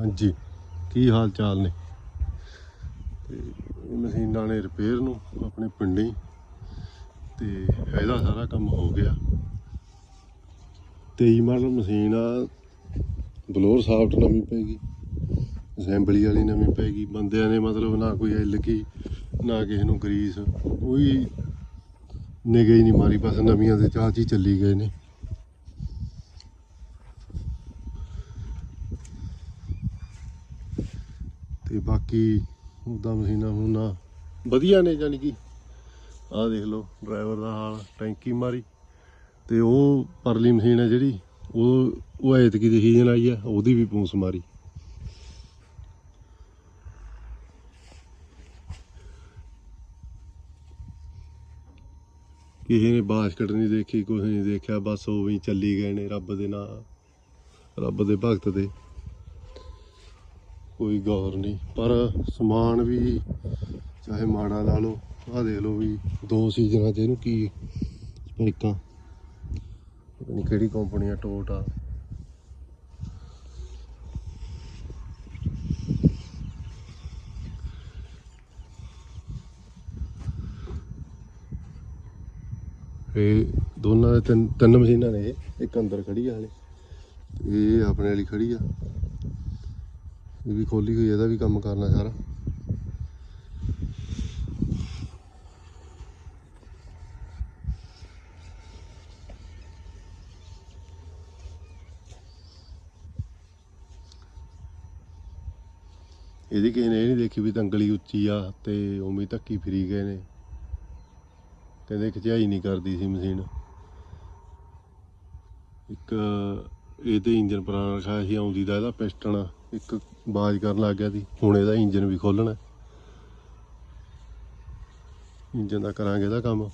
ਹਾਂਜੀ। ਕੀ ਹਾਲ ਚਾਲ ਨੇ? ਤੇ ਮਸ਼ੀਨਾਂ ਨੇ ਰਿਪੇਅਰ ਨੂੰ ਆਪਣੇ ਪਿੰਡੇ ਤੇ ਇਹਦਾ ਸਾਰਾ ਕੰਮ ਹੋ ਗਿਆ। 23 ਮਾਡਲ ਮਸ਼ੀਨ ਆ, ਬਲੋਰ ਸਾਫਟ ਨਵੀਂ ਪੈਗੀ ਅਸੈਂਬਲੀ ਵਾਲੀ ਨਵੀਂ ਪੈਗੀ ਬੰਦਿਆਂ ਨੇ ਮਤਲਬ ਨਾ ਕੋਈ ਐਲ ਕੀ, ਨਾ ਕਿਸੇ ਨੂੰ ਗਰੀਸ, ਕੋਈ ਨਿਗੇ ਹੀ ਨਹੀਂ ਮਾਰੀ, ਬਸ ਨਵੀਆਂ ਦੇ ਚਾਹ 'ਚ ਹੀ ਚੱਲੀ ਗਏ ਨੇ। ਤੇ ਬਾਕੀ ਉਹਦਾ ਮਸ਼ੀਨਾਂ ਹੁਣ ਵਧੀਆ ਨੇ ਜਾਨੀ ਕਿ। ਆਹ ਦੇਖ ਲਓ, ਡਰਾਈਵਰ ਦਾ ਹਾਲ, ਟੈਂਕੀ ਮਾਰੀ ਤੇ ਉਹ ਪਰਲੀ ਮਸ਼ੀਨ ਹੈ ਜਿਹੜੀ, ਉਹ ਉਹ ਐਤਕੀ ਦੀ ਸੀਜ਼ਨ ਆਈ ਆ, ਉਹਦੀ ਵੀ ਪੂੰਸ ਮਾਰੀ। ਕਿਸੇ ਨੇ ਬਾਸਕਟ ਨਹੀਂ ਦੇਖੀ ਕੁਝ ਨਹੀਂ ਦੇਖਿਆ, ਬਸ ਉਹ ਵੀ ਚੱਲੀ ਗਏ ਨੇ ਰੱਬ ਦੇ ਨਾਂ, ਰੱਬ ਦੇ ਭਗਤ ਦੇ। ਕੋਈ ਗੌਰ ਨਹੀਂ। ਪਰ ਸਮਾਨ ਵੀ, ਚਾਹੇ ਮਾੜਾ ਲਾ ਲਓ, ਆਹ ਦੇਖ ਲਓ ਵੀ ਦੋ ਸੀਜ਼ਨਾਂ 'ਚ ਇਹਨੂੰ ਕੀ ਸਪੈਕਾਂ ਪਤਾ ਨਹੀਂ ਕਿਹੜੀ ਕੰਪਨੀ ਆ ਟੋਟਾ ਇਹ ਦੋਨਾਂ ਦੇ ਤਿੰਨ ਤਿੰਨ ਮਸ਼ੀਨਾਂ ਨੇ ਇਹ। ਇੱਕ ਅੰਦਰ ਖੜੀ ਆ ਹਲੇ। ਇਹ ਆਪਣੇ ਵਾਲੀ ਖੜੀ ਆ। ਇਹ ਵੀ ਖੋਲੀ ਹੋਈ ਇਹਦਾ ਵੀ ਕੰਮ ਕਰਨਾ ਸਾਰਾ। ਇਹਦੀ ਕਿਸੇ ਨੇ ਇਹ ਨਹੀਂ ਦੇਖੀ ਵੀ ਤੰਗਲੀ ਉੱਚੀ ਆ ਤੇ ਉਵੇਂ ਧੱਕੀ ਫਰੀ ਗਏ ਨੇ। ਕਹਿੰਦੇ ਖਿਚਾਈ ਨਹੀਂ ਕਰਦੀ ਸੀ ਮਸ਼ੀਨ। ਇੱਕ ਇਹਦੇ ਇੰਜਨ ਪੁਰਾਣਾ ਰਖਾਇਆ ਸੀ, ਆਉਂਦੀ ਦਾ ਇਹਦਾ ਪਿਸਟਨ। ਇੱਕ ਬਾਜ ਕਰਨ ਲੱਗ ਗਿਆ ਸੀ। ਹੁਣ ਇਹਦਾ ਇੰਜਨ ਵੀ ਖੋਲਣਾ ਇੰਜਨ ਦਾ ਕਰਾਂਗੇ ਇਹਦਾ ਕੰਮ।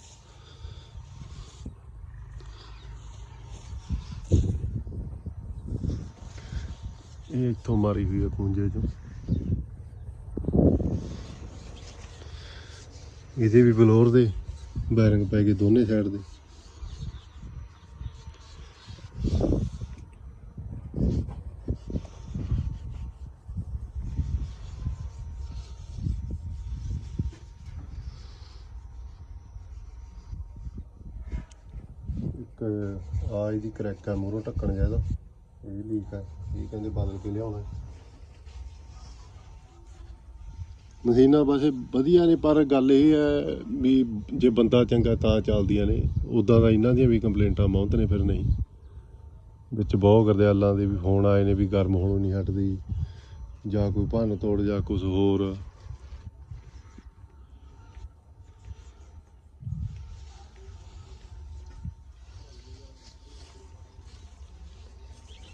ਇਹ ਇੱਥੋਂ ਮਾਰੀ ਹੋਈ ਹੈ ਪੁੰਜੇ ਚੋਂ। ਇਹਦੇ ਵੀ ਬਲੋਰ ਦੇ ਬੈਰਿੰਗ ਪੈ ਗਏ ਦੋਨੇ ਸਾਈਡ ਦੇ। ਇੱਕ ਆ ਇਹਦੀ ਕਰੈਕ ਹੈ ਮੂਹਰੋਂ ਢੱਕਣ ਜਿਹਾ ਇਹਦਾ। ਇਹ ਲੀਕ ਹੈ ਇਹ ਕਹਿੰਦੇ ਬਦਲ ਕੇ ਲਿਆਉਣਾ ਮਸ਼ੀਨਾਂ ਵੈਸੇ ਵਧੀਆ ਨੇ, ਪਰ ਗੱਲ ਇਹ ਹੈ ਵੀ ਜੇ ਬੰਦਾ ਚੰਗਾ ਤਾਂ ਚੱਲਦੀਆਂ ਨੇ। ਉਦਾਂ ਦਾ ਇਹਨਾਂ ਦੀਆਂ ਵੀ ਕੰਪਲੇਂਟਾਂ ਬਹੁਤ ਨੇ ਫਿਰ ਨਹੀਂ। ਵਿੱਚ ਬਹੁਤ ਗਰਦਿਆਲਾਂ ਦੇ ਵੀ ਫੋਨ ਆਏ ਨੇ ਵੀ ਗਰਮ ਹੋਣੋਂ ਨਹੀਂ ਹਟਦੀ। ਜਾਂ ਕੋਈ ਭੰਨ ਤੋੜ, ਜਾਂ ਕੁਝ ਹੋਰ।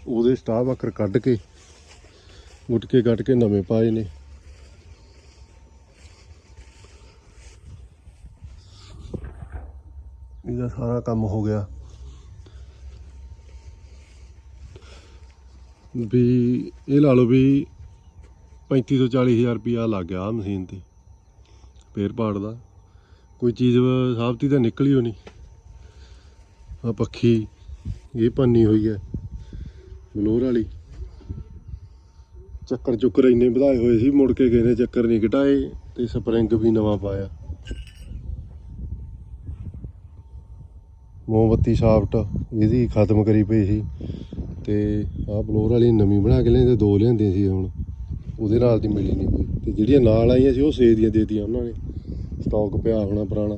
ਉਹਦੇ ਸਟਾਫ ਆਕਰ ਕੱਢ ਕੇ ਗੁਟਕੇ ਕੱਟ ਕੇ ਨਵੇਂ ਪਾਏ ਨੇ। ਇਹਦਾ ਸਾਰਾ ਕੰਮ ਹੋ ਗਿਆ। ਵੀ ਇਹ ਲਾ ਲਓ ਵੀ 35 ਤੋਂ 40 ਹਜ਼ਾਰ ਰੁਪਿਆ ਲੱਗ ਗਿਆ ਮਸ਼ੀਨ ਤੇ ਪੇਰ ਪਾੜ ਦਾ। ਕੋਈ ਚੀਜ਼ ਸਾਬਤੀ ਤਾਂ ਨਿਕਲੀ ਹੋਣੀ। ਆ ਪੱਖੀ, ਇਹ ਪੰਨੀ ਹੋਈ ਹੈ। ਬਲੋਰ ਵਾਲੀ। ਚੱਕਰ ਚੁੱਕਰ ਇੰਨੇ ਵਧਾਏ ਹੋਏ ਸੀ, ਮੁੜ ਕੇ ਗਏ ਨੇ ਚੱਕਰ ਨਹੀਂ ਘਟਾਏ ਤੇ ਸਪਰਿੰਗ ਵੀ ਨਵਾਂ ਪਾਇਆ। ਮੋਮਬੱਤੀ ਸ਼ਾਫਟ, ਇਹਦੀ ਖਤਮ ਕਰੀ ਪਈ ਸੀ। ਤੇ ਆਹ ਬਲੋਰ ਵਾਲੀ ਨਵੀਂ ਬਣਾ ਕੇ ਲਿਆਂਦੇ, ਦੋ ਲਿਆਂਦੀਆਂ ਸੀ ਹੁਣ। ਉਹਦੇ ਨਾਲ ਦੀ ਮਿਲੀ ਨਹੀਂ ਕੋਈ। ਤੇ ਜਿਹੜੀਆਂ ਨਾਲ ਆਈਆਂ ਸੀ, ਉਹ ਸੇ ਦੀਆਂ ਦੇਤੀਆਂ ਉਹਨਾਂ ਨੇ। ਸਟਾਕ ਪਿਆ ਹੋਣਾ ਪੁਰਾਣਾ।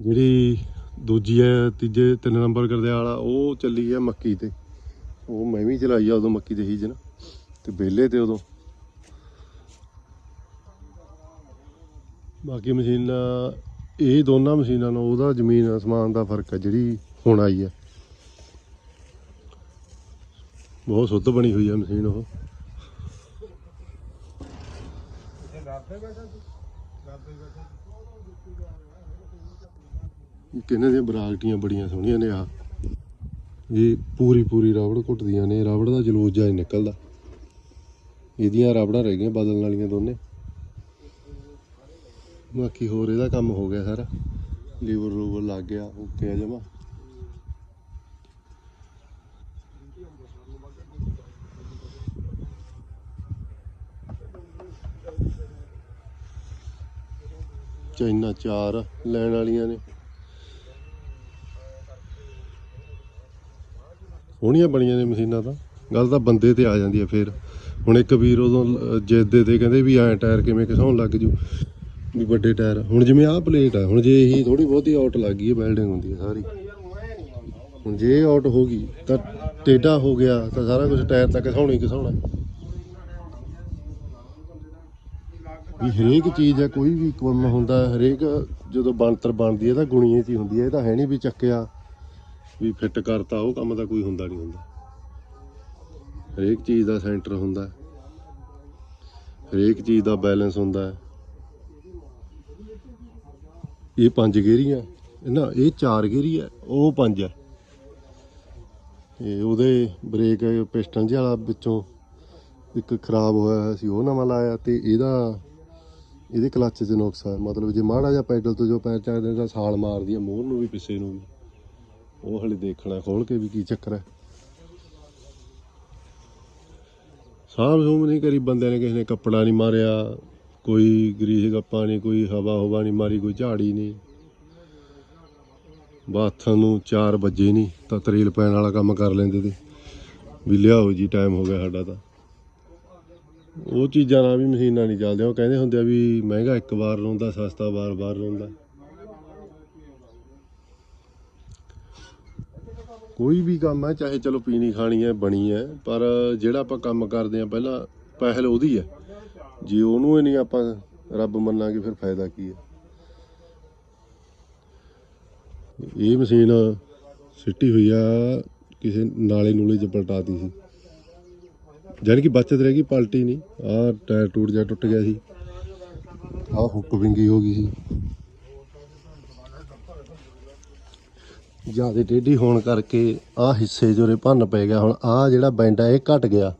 ਜਿਹੜੀ ਦੂਜੀ ਹੈ, ਤੀਜੇ ਤਿੰਨ ਨੰਬਰ ਕਰਦੇ ਵਾਲਾ, ਉਹ ਚੱਲੀ ਹੈ ਮੱਕੀ ਤੇ। ਉਹ ਮੈਂ ਵੀ ਚਲਾਈ ਆ ਉਦੋਂ ਮੱਕੀ ਦੇ ਸੀਜ਼ਨ, ਤੇ ਬੇਲੇ ਤੇ ਉਦੋਂ। ਬਾਕੀ ਮਸ਼ੀਨਾਂ, ਇਹ ਦੋਨਾਂ ਮਸ਼ੀਨਾਂ ਨਾਲ ਉਹਦਾ ਜ਼ਮੀਨ, ਅਸਮਾਨ ਦਾ ਫ਼ਰਕ ਹੈ, ਜਿਹੜੀ ਹੁਣ ਆਈ ਹੈ। ਬਹੁਤ ਸੁੱਧ ਬਣੀ ਹੋਈ ਹੈ ਮਸ਼ੀਨ ਉਹ। ਕਿੰਨੇ ਦੀਆਂ ਬਰਾਕਟੀਆਂ ਬੜੀਆਂ ਸੋਹਣੀਆਂ ਨੇ ਆ ਇਹ ਪੂਰੀ ਪੂਰੀ ਰਬੜ ਘੁੱਟਦੀਆਂ ਨੇ ਰਬੜ ਦਾ ਜਲੂਸ ਜਿਹਾ ਹੀ ਨਿਕਲਦਾ। ਇਹਦੀਆਂ ਰਬੜਾਂ ਰਹਿ ਗਈਆਂ ਬਦਲਣ ਵਾਲੀਆਂ ਦੋਨੇ। ਬਾਕੀ ਹੋਰ ਇਹਦਾ ਕੰਮ ਹੋ ਗਿਆ ਸਾਰਾ। ਲੀਵਰ ਰੂਵਰ ਲੱਗ ਗਿਆ, ਓਕੇ ਆ ਜਮਾ। ਚਾਈਨਾ ਚਾਰ ਲੈਣ ਵਾਲੀਆਂ ਨੇ। ਸੋਹਣੀਆਂ ਬਣੀਆਂ ਨੇ ਮਸ਼ੀਨਾਂ ਤਾਂ। ਗੱਲ ਤਾਂ ਬੰਦੇ ਤੇ ਆ ਜਾਂਦੀ ਹੈ ਫੇਰ। ਹੁਣ ਇੱਕ ਵੀਰ ਉਦੋਂ ਜਿੱਦੇ ਤੇ ਕਹਿੰਦੇ ਵੀ ਐਂ ਟਾਇਰ ਕਿਵੇਂ ਘਸਾਉਣ ਲੱਗ ਜੂ। ਵੀ ਵੱਡੇ ਟਾਇਰ। ਹੁਣ ਜਿਵੇਂ ਆਹ ਪਲੇਟ ਆ, ਹੁਣ ਜੇ ਇਹੀ ਥੋੜੀ ਬਹੁਤੀ ਆਊਟ ਲੱਗ ਗਈ ਹੈ ਵੈਲਡਿੰਗ ਹੁੰਦੀ ਹੈ ਸਾਰੀ। ਹੁਣ ਜੇ ਆਊਟ ਹੋ ਗਈ, ਤਾਂ ਟੇਢਾ ਹੋ ਗਿਆ, ਤਾਂ ਸਾਰਾ ਕੁਝ ਟਾਇਰ ਤੱਕ ਘਸਾਉਣਾ ਹੀ ਘਸਾਉਣਾ। ਵੀ ਹਰੇਕ ਚੀਜ਼ ਹੈ, ਕੋਈ ਵੀ ਕੰਮ ਹੁੰਦਾ ਹਰੇਕ ਜਦੋਂ ਬਣਤਰ ਬਣਦੀ ਹੈ ਤਾਂ ਗੁਣੀਏ ਚ ਹੀ ਹੁੰਦੀ ਹੈ। ਇਹ ਤਾਂ ਹੈ ਨਹੀਂ ਵੀ ਚੱਕਿਆ, ਵੀ ਫਿੱਟ ਕਰਤਾ, ਉਹ ਕੰਮ ਤਾਂ ਕੋਈ ਹੁੰਦਾ ਨਹੀਂ ਹੁੰਦਾ। ਹਰੇਕ ਚੀਜ਼ ਦਾ ਸੈਂਟਰ ਹੁੰਦਾ ਹਰੇਕ ਚੀਜ਼ ਦਾ ਬੈਲੈਂਸ ਹੁੰਦਾ ਇਹ ਪੰਜ ਗੇਰੀਆਂ ਨਾ, ਇਹ ਚਾਰ ਗੇਰੀ ਹੈ, ਉਹ ਪੰਜ ਹੈ। ਇਹ ਉਹਦੇ ਬ੍ਰੇਕ ਪਿਸਟਨ ਜਿਹਾ ਵਾਲਾ ਵਿੱਚੋਂ ਇੱਕ ਖਰਾਬ ਹੋਇਆ ਹੋਇਆ ਸੀ, ਉਹ ਨਵਾਂ ਲਾਇਆ ਤੇ ਇਹਦਾ ਇਹਦੇ ਕਲੱਚ 'ਚ ਨੁਕਸ ਆ। ਮਤਲਬ ਜੇ ਮਾੜਾ ਜਿਹਾ ਪੈਡਲ ਤੋਂ ਜੋ ਪੈਰ ਚੱਕਦੇ ਤਾਂ ਸਾਲ ਮਾਰਦੀ ਆ ਮੋਹਰ ਨੂੰ ਵੀ ਪਿੱਛੇ ਨੂੰ ਵੀ। ਉਹ ਹਲੇ ਦੇਖਣਾ, ਖੋਲ ਕੇ ਵੀ ਕੀ ਚੱਕਰ ਹੈ ਸਾਂਭ ਸੂਮ ਨਹੀਂ ਕਰੀ ਬੰਦਿਆਂ ਨੇ ਕਿਸੇ ਨੇ ਕੱਪੜਾ ਨਹੀਂ ਮਾਰਿਆ, ਕੋਈ ਗਰੀਸ ਗੱਪਾ ਨਹੀਂ, ਕੋਈ ਹਵਾ ਹਵਾ ਨਹੀਂ ਮਾਰੀ, ਕੋਈ ਝਾੜੀ ਨਹੀਂ। ਬਾਥਾਂ ਨੂੰ 4 ਵਜੇ ਨਹੀਂ, ਤਾਂ ਤਰੀਲ ਪੈਣ ਵਾਲਾ ਕੰਮ ਕਰ ਲੈਂਦੇ ਤੇ। ਵੀ ਲਿਆਓ ਜੀ ਟਾਈਮ ਹੋ ਗਿਆ ਸਾਡਾ ਤਾਂ। ਉਹ ਚੀਜ਼ਾਂ ਨਾਲ ਵੀ ਮਸ਼ੀਨਾਂ ਨਹੀਂ ਚੱਲਦੀਆਂ। ਉਹ ਕਹਿੰਦੇ ਹੁੰਦੇ ਆ ਵੀ ਮਹਿੰਗਾ ਇੱਕ ਵਾਰ ਰੋਂਦਾ ਸਸਤਾ ਵਾਰ-ਵਾਰ ਰੋਂਦਾ ਕੋਈ ਵੀ ਕੰਮ ਹੈ, ਚਾਹੇ ਚਲੋ ਪੀਣੀ ਖਾਣੀ ਹੈ, ਬਣੀ ਹੈ, ਪਰ ਜਿਹੜਾ ਆਪਾਂ ਕੰਮ ਕਰਦੇ ਆ ਪਹਿਲਾਂ ਪਹਿਲ ਉਹਦੀ ਹੈ। ਜੇ ਉਹਨੂੰ ਹੀ ਨਹੀਂ ਆਪਾਂ ਰੱਬ ਮੰਨਾਂਗੇ, ਫਿਰ ਫਾਇਦਾ ਕੀ ਹੈ? ਇਹ ਮਸ਼ੀਨ ਸਿੱਟੀ ਹੋਈ ਆ, ਕਿਸੇ ਨਾਲੇ ਨੂਲੇ 'ਚ ਪਲਟਾਤੀ ਸੀ। ਜਾਨੀ ਕਿ ਬਚਤ ਰਹਿ ਗਈ, ਪਲਟੀ ਨਹੀਂ। ਆਹ ਟਾਇਰ ਟੂਟ ਜਾ ਟੁੱਟ ਗਿਆ ਸੀ। ਆਹ ਹੁੱਕ ਵਿੰਗੀ ਹੋ ਗਈ ਸੀ। ਜ਼ਿਆਦਾ ਟੇਢੀ ਹੋਣ ਕਰਕੇ ਆਹ ਹਿੱਸੇ ਜੋਰੇ ਭੰਨ ਪੈ ਗਿਆ। ਹੁਣ ਆਹ ਜਿਹੜਾ ਬੈਂਡ ਆ, ਇਹ ਘਟ ਗਿਆ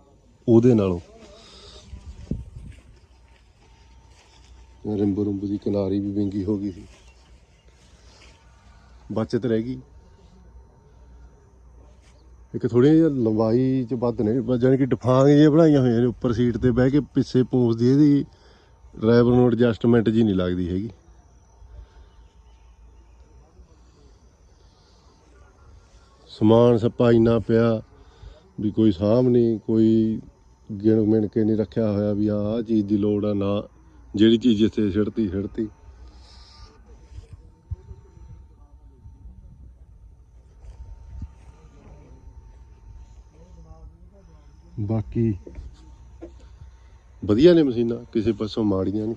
ਉਹਦੇ ਨਾਲੋਂ। ਰਿੰਬੂ ਰਿੰਬੂ ਦੀ ਕਿਨਾਰੀ ਵੀ ਵਿੰਗੀ ਹੋ ਗਈ ਸੀ। ਬਚਤ ਰਹਿ ਗਈ। ਇੱਕ ਥੋੜੀ ਜਿਹੀ ਲੰਬਾਈ ਚ ਵੱਧ ਨੇ ਬਸ ਜਾਣੀ ਕਿ ਡਿਫਾਂਗ ਜਿਹੀਆਂ ਬਣਾਈਆਂ ਹੋਈਆਂ ਨੇ, ਉੱਪਰ ਸੀਟ ਤੇ ਬਹਿ ਕੇ ਪਿੱਛੇ ਪੂੰਛਦੀ ਇਹਦੀ ਡਰਾਈਵਰ ਨੂੰ ਐਡਜਸਟਮੈਂਟ ਜੀ ਨਹੀਂ ਲੱਗਦੀ ਹੈਗੀ। ਸਮਾਨ ਸੱਪਾ ਇੰਨਾ ਪਿਆ ਵੀ ਕੋਈ ਸਾਂਭ ਨਹੀਂ, ਕੋਈ ਗਿਣ ਮਿਣ ਕੇ ਨਹੀਂ ਰੱਖਿਆ ਹੋਇਆ ਵੀ ਆਹ ਆਹ ਚੀਜ਼ ਦੀ ਲੋੜ ਆ, ਨਾ, ਜਿਹੜੀ ਚੀਜ਼ ਇੱਥੇ ਛਿੜਤੀ ਛਿੜਤੀ ਬਾਕੀ ਵਧੀਆ ਨੇ ਮਸ਼ੀਨਾਂ ਕਿਸੇ ਪਾਸੋਂ ਮਾੜੀਆਂ ਨਹੀਂ।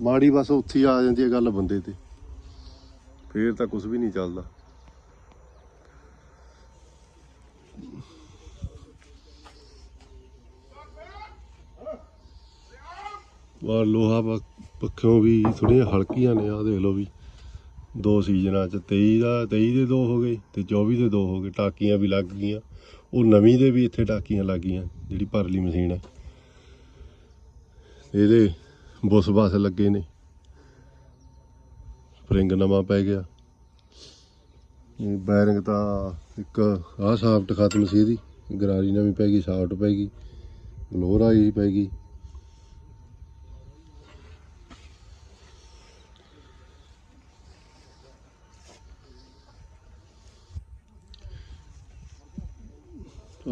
ਮਾੜੀ ਬਸ ਉੱਥੇ ਆ ਜਾਂਦੀ ਹੈ ਗੱਲ ਬੰਦੇ ਤੇ। ਫੇਰ ਤਾਂ ਕੁਝ ਵੀ ਨਹੀਂ ਚੱਲਦਾ। ਆ ਲੋਹਾ ਪੱਖੋਂ ਵੀ ਥੋੜੀਆਂ ਹਲਕੀਆਂ ਨੇ ਆ ਦੇਖ ਲਓ ਵੀ। ਦੋ ਸੀਜ਼ਨਾਂ ਚ 23 ਦਾ 23 ਦੇ ਦੋ ਹੋ ਗਏ ਤੇ 24 ਦੇ ਦੋ ਹੋ ਗਏ ਟਾਕੀਆਂ ਵੀ ਲੱਗ ਗਈਆਂ। ਉਹ ਨਵੀਂ ਦੇ ਵੀ ਇੱਥੇ ਟਾਕੀਆਂ ਲੱਗ ਗਈਆਂ ਜਿਹੜੀ ਪਰਲੀ ਮਸ਼ੀਨ ਹੈ। ਇਹਦੇ ਬੁੱਸ ਬਸ ਲੱਗੇ ਨੇ। ਸਪਰਿੰਗ ਨਵਾਂ ਪੈ ਗਿਆ। ਇਹ ਬੈਰਿੰਗ ਤਾਂ ਇੱਕ ਆਹ ਸਾਫਟ ਖਤਮ ਸੀ ਇਹਦੀ ਗਰਾਰੀ ਨਵੀਂ ਪੈ ਗਈ ਸਾਫਟ ਪੈ ਗਈ। ਬਲੋਰ ਆਈ ਪੈ ਗਈ।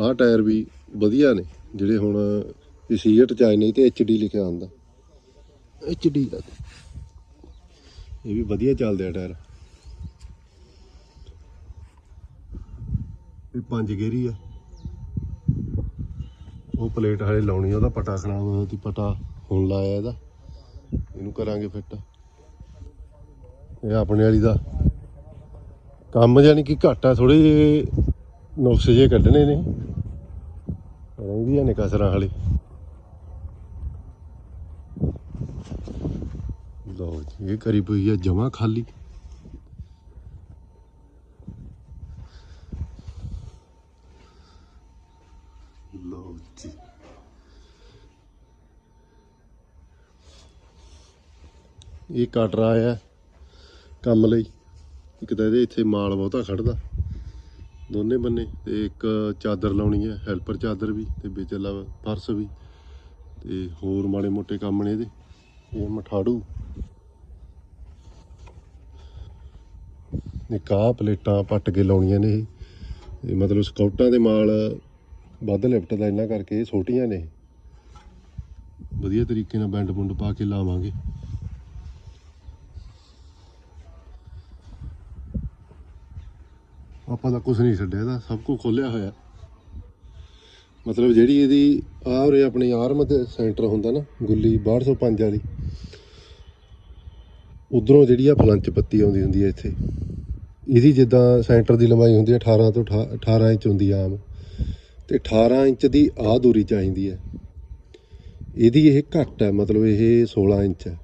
ਆਹ ਟਾਇਰ ਵੀ ਵਧੀਆ ਨੇ ਜਿਹੜੇ ਹੁਣ ਸੀਟ ਚ ਆਏ ਨੇ ਤੇ ਐਚਡੀ ਲਿਖਿਆ ਹੁੰਦਾ। ਐਚਡੀ ਦਾ। ਇਹ ਵੀ ਵਧੀਆ ਚੱਲਦੇ ਆ ਟਾਇਰ। ਇਹ ਪੰਜ ਗੇਰੀ ਆ। ਉਹ ਪਲੇਟ ਹਲੇ ਲਾਉਣੀ ਆ ਉਹਦਾ ਪਟਾ ਖਰਾਬ ਹੋਇਆ ਸੀ ਪਟਾ ਹੁਣ ਲਾਇਆ ਇਹਦਾ। ਇਹਨੂੰ ਕਰਾਂਗੇ ਫਿੱਟ। ਇਹ ਆਪਣੇ ਵਾਲੀ ਦਾ ਕੰਮ ਜਾਨੀ ਕਿ ਘੱਟ ਥੋੜੇ ਨੁਕਸੇ ਜੇ ਕੱਢਣੇ ਨੇ। ਰਹਿੰਦੀਆਂ ਨੇ ਕਸਰਾਂ ਹਾਲੇ ਲਓ ਜੀ, ਇਹ ਕਰੀ ਪਈ ਆ ਜਮਾ ਖਾਲੀ। ਲਓ ਜੀ। ਇਹ ਕਟਰਾ ਆਇਆ ਕੰਮ ਲਈ। ਇੱਕ ਤਾਂ ਇਹਦੇ ਇੱਥੇ ਮਾਲ ਬਹੁਤਾ ਖੜਦਾ। ਦੋਨੇ ਬੰਨੇ ਤੇ ਇੱਕ ਚਾਦਰ ਲਾਉਣੀ ਹੈ ਹੈਲਪਰ ਚਾਦਰ ਵੀ ਤੇ ਵਿੱਚ ਲਾ ਫਰਸ਼ ਵੀ ਤੇ ਹੋਰ ਮਾੜੇ ਮੋਟੇ ਕੰਮ ਨੇ ਇਹਦੇ। ਇਹ ਮਠਾੜੂ ਨਿਕਾਹ ਪਲੇਟਾਂ ਪੱਟ ਕੇ ਲਾਉਣੀਆਂ ਨੇ ਇਹ। ਮਤਲਬ ਸਕਾਊਟਾਂ ਦੇ ਮਾਲ ਵੱਧ ਲਿਫਟ ਦਾ ਇਹਨਾਂ ਕਰਕੇ ਛੋਟੀਆਂ ਨੇ। ਵਧੀਆ ਤਰੀਕੇ ਨਾਲ ਬੈਂਡ ਬੁੰਡ ਪਾ ਕੇ ਲਾਵਾਂਗੇ। ਆਪਾਂ ਤਾਂ ਕੁਝ ਨਹੀਂ ਛੱਡਿਆ ਇਹਦਾ, ਸਭ ਕੁਝ ਖੋਲਿਆ ਹੋਇਆ। ਮਤਲਬ ਜਿਹੜੀ ਇਹਦੀ ਆਹ ਉਰੇ ਆਪਣੀ ਆਰਮ ਤੇ ਸੈਂਟਰ ਹੁੰਦਾ ਨਾ, ਗੁੱਲੀ 6205 ਵਾਲੀ। ਉਧਰੋਂ ਜਿਹੜੀ ਆ ਫਲੰਚ ਪੱਤੀ ਆਉਂਦੀ ਹੁੰਦੀ ਹੈ ਇੱਥੇ। ਇਹਦੀ ਜਿੱਦਾਂ ਸੈਂਟਰ ਦੀ ਲੰਬਾਈ ਹੁੰਦੀ ਹੈ 18 ਤੋਂ 18 18 ਇੰਚ ਹੁੰਦੀ ਆ ਆਮ ਤੇ 18 ਇੰਚ ਦੀ ਆਹ ਦੂਰੀ ਚਾਹੀਦੀ ਹੈ ਇਹਦੀ ਇਹ ਘੱਟ ਹੈ ਮਤਲਬ ਇਹ 16 ਇੰਚ ਹੈ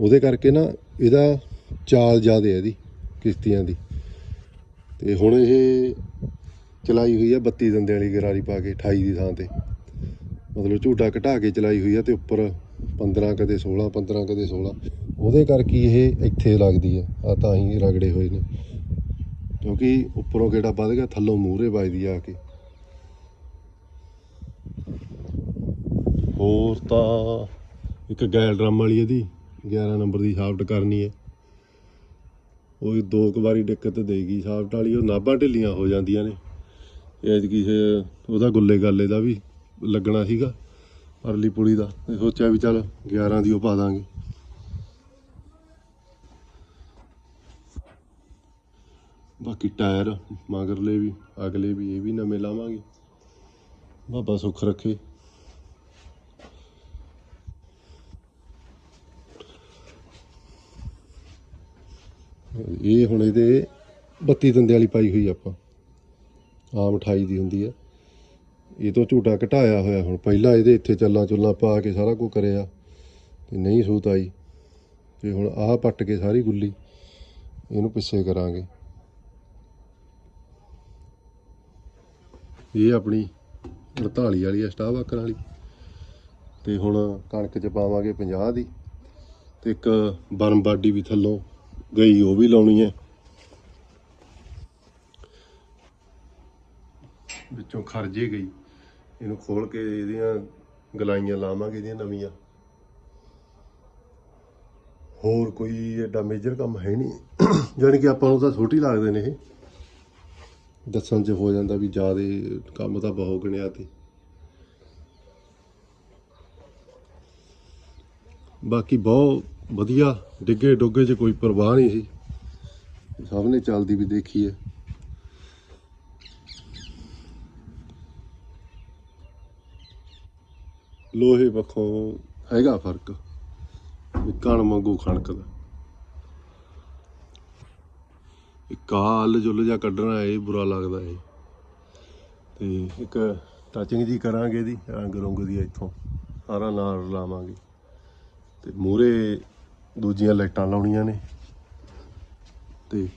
ਉਹਦੇ ਕਰਕੇ ਨਾ ਇਹਦਾ ਚਾਲ ਜ਼ਿਆਦਾ ਹੈ ਇਹਦੀ ਕਿਸ਼ਤੀਆਂ ਦੀ। ਤੇ ਹੁਣ ਇਹ ਚਲਾਈ ਹੋਈ ਹੈ 32 ਦੰਦੇ ਵਾਲੀ ਗਰਾਰੀ ਪਾ ਕੇ 28 ਦੀ ਥਾਂ ਤੇ। ਮਤਲਬ ਝੂਟਾ ਘਟਾ ਕੇ ਚਲਾਈ ਹੋਈ ਹੈ ਤੇ ਉੱਪਰ 15 ਕਦੇ 16 15 ਕਦੇ 16 ਉਹਦੇ ਕਰਕੇ ਇਹ ਇੱਥੇ ਲੱਗਦੀ ਹੈ ਆ ਤਾਂ ਹੀ ਰਗੜੇ ਹੋਏ ਨੇ। ਕਿਉਂਕਿ ਉੱਪਰੋਂ ਕਿਹੜਾ ਵੱਧ ਗਿਆ, ਥੱਲੋਂ ਮੂਹਰੇ ਵੱਜਦੀ ਆ ਕੇ। ਹੋਰ ਤਾਂ ਇੱਕ ਗੈਲ ਡਰਮ ਵਾਲੀ ਇਹਦੀ 11 ਨੰਬਰ ਦੀ ਸ਼ਾਫਟ ਕਰਨੀ ਹੈ ਉਹ ਦੋ ਕੁ ਵਾਰੀ ਦਿੱਕਤ ਦੇਗੀ। ਸਾਫ਼ ਵਾਲੀ ਉਹ ਨਾਭਾਂ ਢਿੱਲੀਆਂ ਹੋ ਜਾਂਦੀਆਂ ਨੇ। ਇਹ ਕਿਸੇ ਉਹਦਾ ਗੁੱਲੇ ਗਾਲੇ ਦਾ ਵੀ ਲੱਗਣਾ ਸੀਗਾ, ਪਰਲੀ ਪੁਲੀ ਦਾ। ਸੋਚਿਆ ਵੀ ਚੱਲ 11 ਦੀ ਉਹ ਪਾ ਦਾਂਗੇ। ਬਾਕੀ ਟਾਇਰ, ਮਗਰਲੇ ਵੀ, ਅਗਲੇ ਵੀ, ਇਹ ਵੀ ਨਵੇਂ ਲਾਵਾਂਗੇ। ਬਾਬਾ ਸੁੱਖ ਰੱਖੇ। ਇਹ ਹੁਣ ਇਹਦੇ 32 ਦੰਦੇ ਵਾਲੀ ਪਾਈ ਹੋਈ ਆਪਾਂ। ਆਮ 28 ਦੀ ਹੁੰਦੀ ਆ। ਇਹ ਤੋਂ ਝੂਟਾ ਘਟਾਇਆ ਹੋਇਆ ਹੁਣ। ਪਹਿਲਾਂ ਇਹਦੇ ਇੱਥੇ ਚੱਲਾਂ ਚੁੱਲਾਂ ਪਾ ਕੇ ਸਾਰਾ ਕੁਝ ਕਰਿਆ। ਤੇ ਨਹੀਂ ਸੂਤ ਆਈ। ਤੇ ਹੁਣ ਆਹ ਪੱਟ ਕੇ ਸਾਰੀ ਗੁੱਲੀ ਇਹਨੂੰ ਪਿੱਛੇ ਕਰਾਂਗੇ। ਇਹ ਆਪਣੀ 48 ਵਾਲੀ ਆ ਸਟਾਫ ਵਾਕਰ ਵਾਲੀ। ਤੇ ਹੁਣ ਕਣਕ ਚ ਪਾਵਾਂਗੇ 50 ਦੀ। ਤੇ ਇੱਕ ਬਰਮ ਬਾਡੀ ਵੀ ਥੱਲੋਂ ਗਈ, ਉਹ ਵੀ ਲਾਉਣੀ ਹੈ। ਵਿੱਚੋਂ ਖਰਜੇ ਗਈ। ਇਹਨੂੰ ਖੋਲ ਕੇ ਇਹਦੀਆਂ ਗਲਾਈਆਂ ਲਾਵਾਂਗੇ, ਇਹਦੀਆਂ ਨਵੀਆਂ। ਹੋਰ ਕੋਈ ਐਡਾ ਮੇਜਰ ਕੰਮ ਹੈ ਨਹੀਂ। ਜਾਣੀ ਕਿ ਆਪਾਂ ਨੂੰ ਤਾਂ ਛੋਟੀ ਲੱਗਦੇ ਨੇ ਇਹ। ਦੱਸਣ 'ਚ ਹੋ ਜਾਂਦਾ ਵੀ ਜਿਆਦੇ ਕੰਮ ਤਾਂ ਬਹੁਤ ਗਿਣਿਆ ਤੇ। ਬਾਕੀ ਬਹੁਤ ਵਧੀਆ, ਡਿੱਗੇ ਡੋਗੇ 'ਚ ਕੋਈ ਪਰਵਾਹ ਨਹੀਂ ਸੀ। ਸਭ ਨੇ ਚੱਲਦੀ ਵੀ ਦੇਖੀ ਹੈ। ਲੋਹੇ ਪੱਖੋਂ ਹੈਗਾ ਫ਼ਰਕ। ਵੀ ਕਣ ਮੰਗੂ ਖਣਕ ਦਾ ਇਹ ਕਾਲ ਜੁੱਲ ਜਾ ਕੱਢਣਾ, ਇਹ ਬੁਰਾ ਲੱਗਦਾ ਏ ਤੇ ਇੱਕ ਟਚਿੰਗ ਜੀ ਕਰਾਂਗੇ ਇਹਦੀ, ਰੰਗ ਰੁੰਗ ਦੀ ਇੱਥੋਂ। ਸਾਰਾ ਨਾਲ ਲਾਵਾਂਗੇ ਤੇ ਮੂਰੇ ਦੂਜੀਆਂ ਲਾਈਟਾਂ ਲਾਉਣੀਆਂ ਨੇ। ਤੇ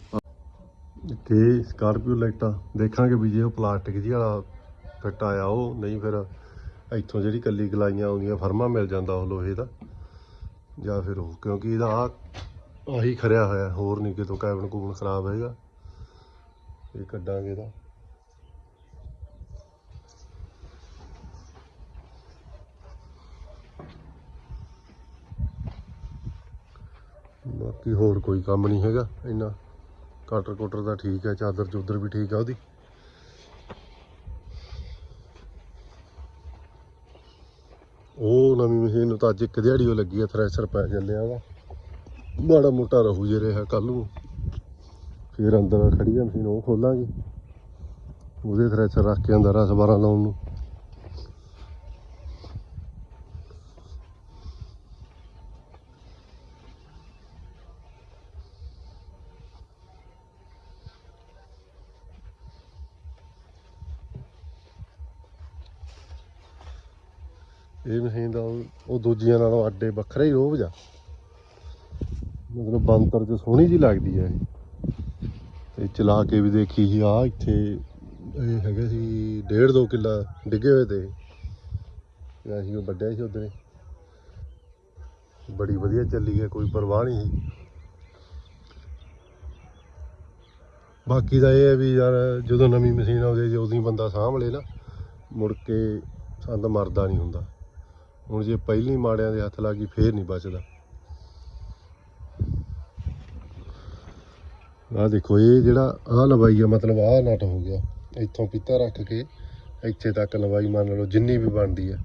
ਤੇ ਸਕਾਰਪੀਓ ਲਾਈਟਾਂ, ਦੇਖਾਂਗੇ ਵੀ ਜੇ ਉਹ ਪਲਾਸਟਿਕ ਜੀ ਵਾਲਾ ਫਿੱਟ ਆਇਆ ਉਹ, ਨਹੀਂ ਫਿਰ ਇੱਥੋਂ ਜਿਹੜੀ ਕੱਲੀ ਗਲਾਈਆਂ ਆਉਂਦੀਆਂ ਫਰਮਾ ਮਿਲ ਜਾਂਦਾ ਉਹ ਲੋਹੇ ਦਾ। ਜਾਂ ਫਿਰ ਉਹ, ਕਿਉਂਕਿ ਇਹਦਾ ਆਹ, ਆਹੀ ਖਰਿਆ ਹੋਇਆ, ਹੋਰ ਨਹੀਂ ਕਿਤੋਂ ਕੈਬਨ ਕੂਬਨ ਖਰਾਬ ਹੈਗਾ। ਇਹ ਕੱਢਾਂਗੇ ਇਹਦਾ। ਬਾਕੀ ਹੋਰ ਕੋਈ ਕੰਮ ਨਹੀਂ ਹੈਗਾ। ਇੰਨਾ ਕਟਰ ਕੁਟਰ ਦਾ ਠੀਕ ਹੈ, ਚਾਦਰ ਚੂਦਰ ਵੀ ਠੀਕ ਆ ਉਹਦੀ। ਉਹ ਨਵੀਂ ਮਸ਼ੀਨ ਨੂੰ ਤਾਂ ਅੱਜ ਇੱਕ ਦਿਹਾੜੀ ਉਹ ਲੱਗੀ ਆ ਥ੍ਰੈਸ਼ਰ ਪੈ ਚੱਲਿਆ ਉਹਦਾ। ਮਾੜਾ ਮੋਟਾ ਰਹੂ ਜੇ ਰਿਹਾ ਕੱਲ ਨੂੰ। ਫਿਰ ਅੰਦਰ ਖੜੀ ਆ ਮਸ਼ੀਨ, ਉਹ ਖੋਲਾਂਗੇ। ਉਹਦੇ ਥ੍ਰੈਸ਼ਰ ਰੱਖ ਕੇ ਅੰਦਰ 10 12 ਲਾਉਣ ਨੂੰ। ਇਹ ਮਸ਼ੀਨ ਦਾ ਉਹ ਉਹ ਦੂਜੀਆਂ ਨਾਲੋਂ ਅੱਡੇ ਵੱਖਰਾ ਹੀ ਰੋਬ ਜਾ। ਮਤਲਬ ਬੰਤਰ ਚ ਸੋਹਣੀ ਜੀ ਲੱਗਦੀ ਹੈ ਇਹ। ਤੇ ਚਲਾ ਕੇ ਵੀ ਦੇਖੀ ਸੀ ਆ ਇੱਥੇ ਇਹ ਹੈਗੇ ਸੀ, ਡੇਢ ਦੋ ਕਿੱਲਾ ਡਿੱਗੇ ਹੋਏ ਤੇ। ਅਸੀਂ ਉਹ ਵੱਡਿਆ ਸੀ ਉਧਰੇ। ਬੜੀ ਵਧੀਆ ਚੱਲੀ ਹੈ ਕੋਈ ਪਰਵਾਹ ਨਹੀਂ ਸੀ। ਬਾਕੀ ਦਾ ਇਹ ਹੈ ਵੀ ਯਾਰ, ਜਦੋਂ ਨਵੀਂ ਮਸ਼ੀਨ ਆਉਂਦੀ ਜੇ ਉਦੋਂ ਬੰਦਾ ਸਾਂਭ ਲੇ ਨਾ, ਮੁੜ ਕੇ ਸੰਦ ਮਰਦਾ ਨਹੀਂ ਹੁੰਦਾ। ਹੁਣ ਜੇ ਪਹਿਲੀ ਮਾੜਿਆਂ ਦੇ ਹੱਥ ਲੱਗੀ ਫੇਰ ਨਹੀਂ ਬਚਦਾ। ਆਹ ਦੇਖੋ, ਇਹ ਜਿਹੜਾ ਆਹ ਲਵਾਈ ਆ, ਮਤਲਬ ਆਹ ਨਟ ਹੋ ਗਿਆ। ਇੱਥੋਂ ਪਿੱਤਾ ਰੱਖ ਕੇ ਇੱਥੇ ਤੱਕ ਲਵਾਈ ਮੰਨ ਲਓ, ਜਿੰਨੀ ਵੀ ਬਣਦੀ ਆ।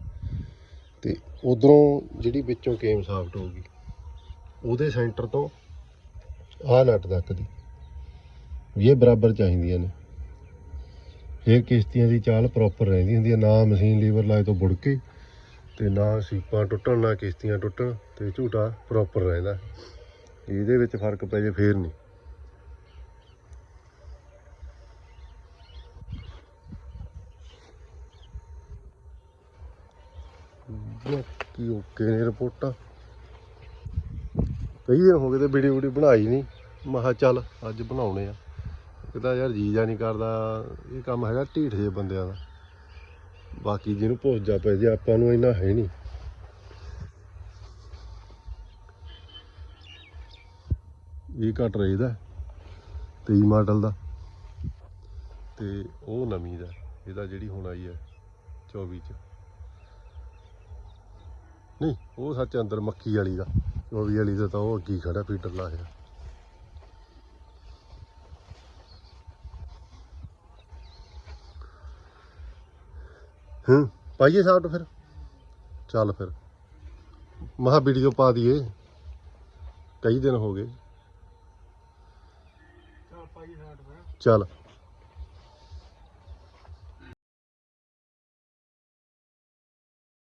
ਤੇ ਉਧਰੋਂ ਜਿਹੜੀ ਵਿੱਚੋਂ ਕੇਮ ਸਾਫਟ ਹੋਊਗੀ ਉਹਦੇ ਸੈਂਟਰ ਤੋਂ ਆ ਨਟ ਤੱਕ ਦੀ ਇਹ ਬਰਾਬਰ ਚਾਹੀਦੀਆਂ ਨੇ। ਫਿਰ ਕਿਸ਼ਤੀਆਂ ਦੀ ਚਾਲ ਪ੍ਰੋਪਰ ਰਹਿੰਦੀ ਹੁੰਦੀ ਹੈ ਨਾ ਮਸ਼ੀਨ ਲੀਵਰ ਲਾਏ ਤੋਂ ਬੁੜ ਕੇ ਤੇ ਨਾ ਸੀਪਾਂ ਟੁੱਟਣ, ਨਾ ਕਿਸ਼ਤੀਆਂ ਟੁੱਟਣ ਤੇ ਝੂਟਾ ਪ੍ਰੋਪਰ ਰਹਿੰਦਾ। ਇਹਦੇ ਵਿੱਚ ਫ਼ਰਕ ਪੈ ਜੇ ਫੇਰ ਨਹੀਂ। ਬਾਕੀ ਓਕੇ ਨੇ ਰਿਪੋਰਟਾਂ। ਕਈ ਦਿਨ ਹੋ ਗਏ ਤੇ ਵੀਡੀਓ ਵੀਡੀਓ ਬਣਾਈ ਨਹੀਂ। ਮਹਾ ਚੱਲ ਅੱਜ ਬਣਾਉਣੇ ਆ। ਕਿਤਾ ਯਾਰ ਜੀ ਜਾ ਨਹੀਂ ਕਰਦਾ। ਇਹ ਕੰਮ ਹੈਗਾ ਢੀਠ ਜੇ ਬੰਦਿਆਂ ਦਾ। ਬਾਕੀ ਜਿਹਨੂੰ ਭੁੱਜਾ ਪੈ ਜੇ, ਆਪਾਂ ਨੂੰ ਇੰਨਾ ਹੈ ਨਹੀਂ। ਇਹ ਘਟ ਰਹੀ ਦਾ 23 ਮਾਡਲ ਦਾ। ਤੇ ਉਹ ਨਵੀਂ ਦਾ, ਇਹਦਾ ਜਿਹੜੀ ਹੁਣ ਆਈ ਹੈ 24 ਚ। ਨਹੀਂ, ਉਹ ਸੱਚ ਅੰਦਰ ਮੱਕੀ ਵਾਲੀ ਦਾ। 24 ਵਾਲੀ ਦਾ ਤਾਂ ਉਹ ਅੱਗੇ ਖੜਾ ਫੀਟਰ ਲਾਇਆ ਹੂੰ। ਪਾਈਏ ਸਾਊਟ ਫਿਰ। ਚੱਲ ਫਿਰ। ਮਹਾ ਵੀਡੀਓ ਪਾ ਦਈਏ। ਕਈ ਦਿਨ ਹੋ ਗਏ। ਚੱਲ ਪਾਈ ਸਾਡ ਫਿਰ। ਚੱਲ।